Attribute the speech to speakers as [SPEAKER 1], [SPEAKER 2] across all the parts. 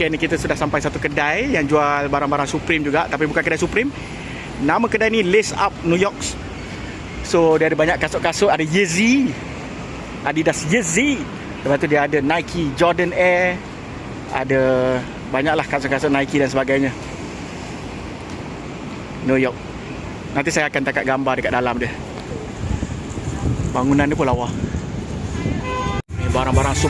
[SPEAKER 1] Okay, ni kita sudah sampai satu kedai yang jual barang-barang Supreme juga. Tapi bukan kedai Supreme. Nama kedai ni Lace Up New York. So, dia ada banyak kasut-kasut. Ada Yeezy. Adidas Yeezy. Lepas tu dia ada Nike Jordan Air. Ada banyaklah kasut-kasut Nike dan sebagainya. New York. Nanti saya akan tangkap gambar dekat dalam dia. Bangunan dia pun lawa. Barang-barang Supreme.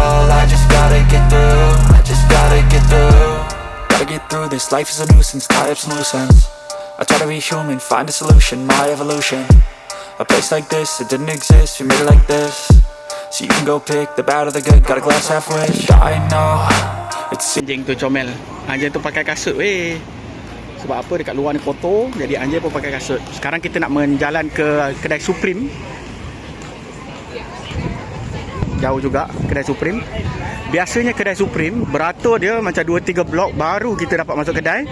[SPEAKER 2] this, life is a nuisance, tie up some loose ends I try to be human, find a solution, my evolution A place like this, it didn't exist, we made it like this So you can go pick the bad or the good, got a glass halfway I know, it's
[SPEAKER 1] Anjing tu comel. Anjing tu pakai kasut weh. Sebab apa dekat luar ni kotor, jadi anjing pun pakai kasut. Sekarang kita nak menjalan ke kedai Supreme. Jauh juga kedai Supreme. Biasanya kedai Supreme beratur dia macam 2 3 blok baru kita dapat masuk kedai.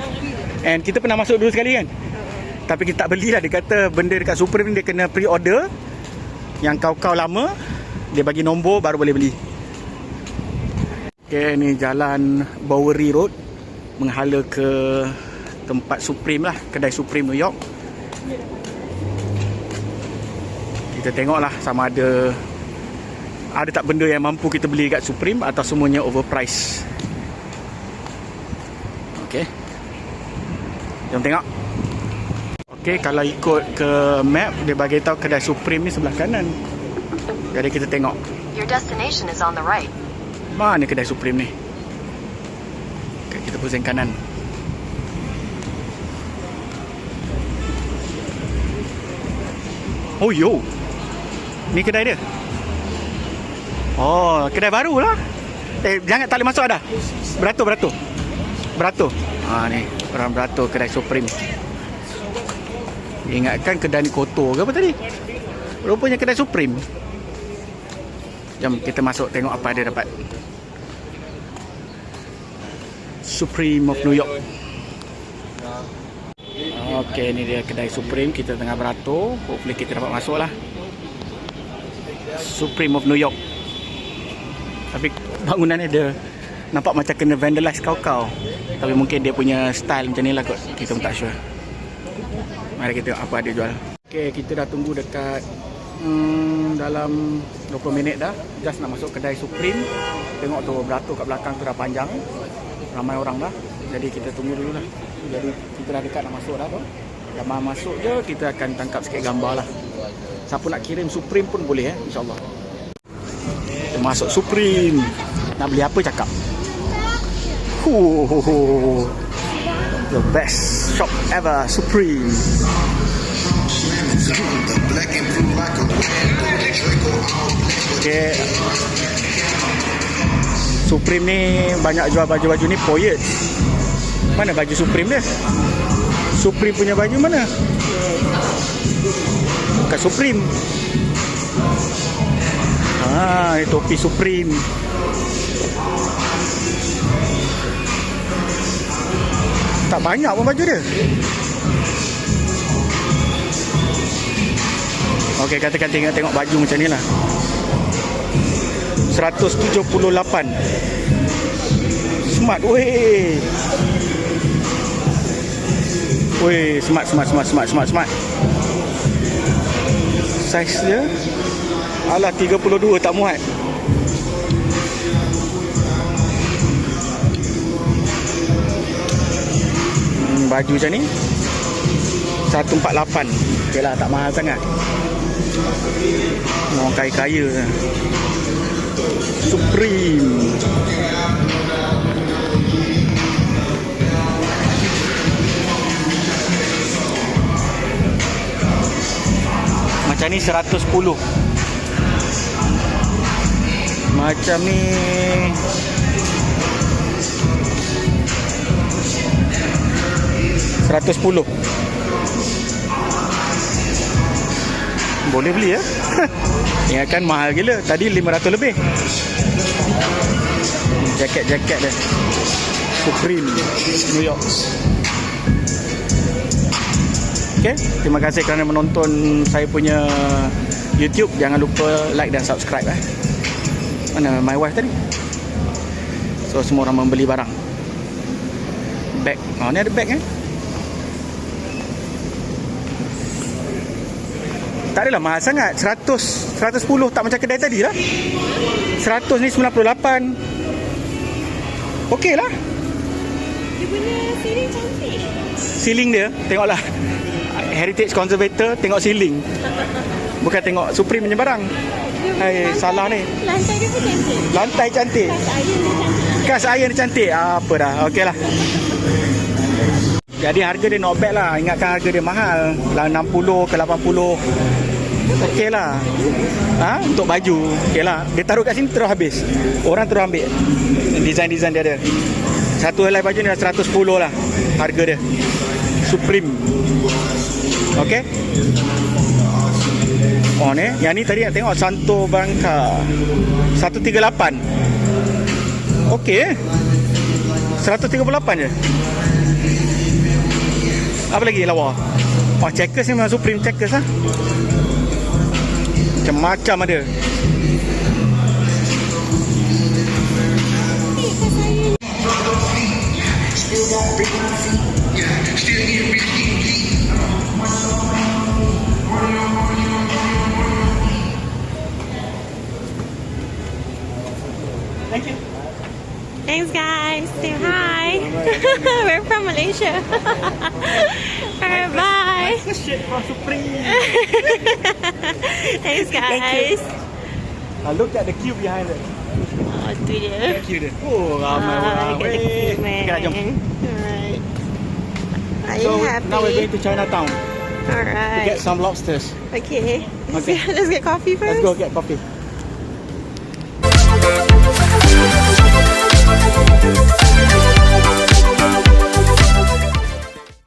[SPEAKER 1] And kita pernah masuk dulu sekali kan. Tapi kita tak belilah dia kata benda dekat Supreme dia kena pre-order. Yang kau-kau lama dia bagi nombor baru boleh beli. Okay, ni jalan Bowery Road menghala ke tempat Supreme lah, kedai Supreme New York. Kita tengoklah sama ada ada tak benda yang mampu kita beli kat Supreme atau semuanya overpriced. Okay. Jom tengok. Okay, kalau ikut ke map dia bagi tahu kedai Supreme ni sebelah kanan. Jadi kita tengok
[SPEAKER 3] Your destination is on the right.
[SPEAKER 1] mana kedai Supreme ni? Okay, kita pusing kanan. Oh yo. Ni kedai dia. Oh, kedai baru lah. Eh, jangan tak boleh masuk ada. Beratur, beratur. Beratur. Ha ni, orang beratur kedai Supreme. Ingatkan kedai ni kotor ke apa tadi? Rupanya kedai Supreme. Jom kita masuk tengok apa dia dapat. Supreme of New York. Okey, ni dia kedai Supreme. Kita tengah beratur. Hopefully kita dapat masuk lah. Supreme of New York. Tapi bangunan ni dia nampak macam kena vandalize kau-kau. Tapi mungkin dia punya style macam ni lah kot. Kita pun tak sure. Mari kita tengok apa dia jual. Okey, kita dah tunggu dekat hmm, dalam 20 minit dah. Just nak masuk kedai Supreme. Tengok tu beratur kat belakang tu dah panjang. Ramai orang dah. Jadi kita tunggu dulu lah. Jadi kita dah dekat nak masuk dah tu. Zaman masuk je kita akan tangkap sikit gambar lah. Siapa nak kirim Supreme pun boleh eh insyaAllah. Masuk Supreme. Nak beli apa cakap. Huh, the best shop ever, Supreme. Okay. Supreme ni banyak jual baju-baju ni Poyet. Mana baju Supreme dia? Supreme punya baju mana? Bukan Supreme. Ah, topi Supreme. Tak banyak pun baju dia. Okey, katakan tengok tengok baju macam ni lah. 178. Smart weh. Weh, smart smart smart smart smart smart. Saiz dia Alah 32 tak muat. Hmm, Baju macam ni? 148 Okay lah tak mahal sangat. Orang kaya-kaya. Supreme. Macam ni 110 Macam ni. Seratus puluh Boleh beli ya? Ingatkan mahal gila. Tadi 500 lebih. Jaket-jaket dia. Supreme. New York. Okay, terima kasih kerana menonton saya punya YouTube. Jangan lupa like dan subscribe eh. Mana my wife tadi? So semua orang membeli barang. Bag. Oh, ni ada bag eh. Tak adalah mahal sangat. 100, 110 tak macam kedai tadi lah. 100 ni 98. Okey lah.
[SPEAKER 4] Dia punya sini cantik.
[SPEAKER 1] Ceiling dia, tengoklah. Heritage Conservator tengok ceiling. Bukan tengok Supreme punya barang. Hai,
[SPEAKER 4] lantai-
[SPEAKER 1] salah ni.
[SPEAKER 4] Lantai dia pun cantik.
[SPEAKER 1] Lantai cantik.
[SPEAKER 4] Kas air dia cantik.
[SPEAKER 1] Ah, apa dah. Okey lah. Jadi harga dia not bad lah. Ingatkan harga dia mahal. Lah 60 ke 80. Okey lah. Ha? Untuk baju. Okey lah. Dia taruh kat sini terus habis. Orang terus ambil. Design-design dia ada. Satu helai baju ni dah 110 lah. Harga dia. Supreme. Okey. Oh ni. Yang ni tadi nak tengok Santo Branca. 138. Okey. 138 je. Apa lagi lawa? Oh, checkers ni memang Supreme checkers lah. Macam-macam ada.
[SPEAKER 4] Thanks guys. Say hi. We're from Malaysia. Alright, bye. Thanks guys.
[SPEAKER 1] Now look at the queue behind it.
[SPEAKER 4] Oh, tu dia.
[SPEAKER 1] Queue dia. Oh, ramai
[SPEAKER 4] Ah,
[SPEAKER 1] orang. Weh.
[SPEAKER 4] cute man.
[SPEAKER 1] Okay, lah, jom.
[SPEAKER 4] Alright. Are you
[SPEAKER 1] So
[SPEAKER 4] happy?
[SPEAKER 1] now we're going to Chinatown
[SPEAKER 4] Alright.
[SPEAKER 1] to get some lobsters.
[SPEAKER 4] Okay.
[SPEAKER 1] Okay.
[SPEAKER 4] Let's get coffee first.
[SPEAKER 1] Let's go get coffee.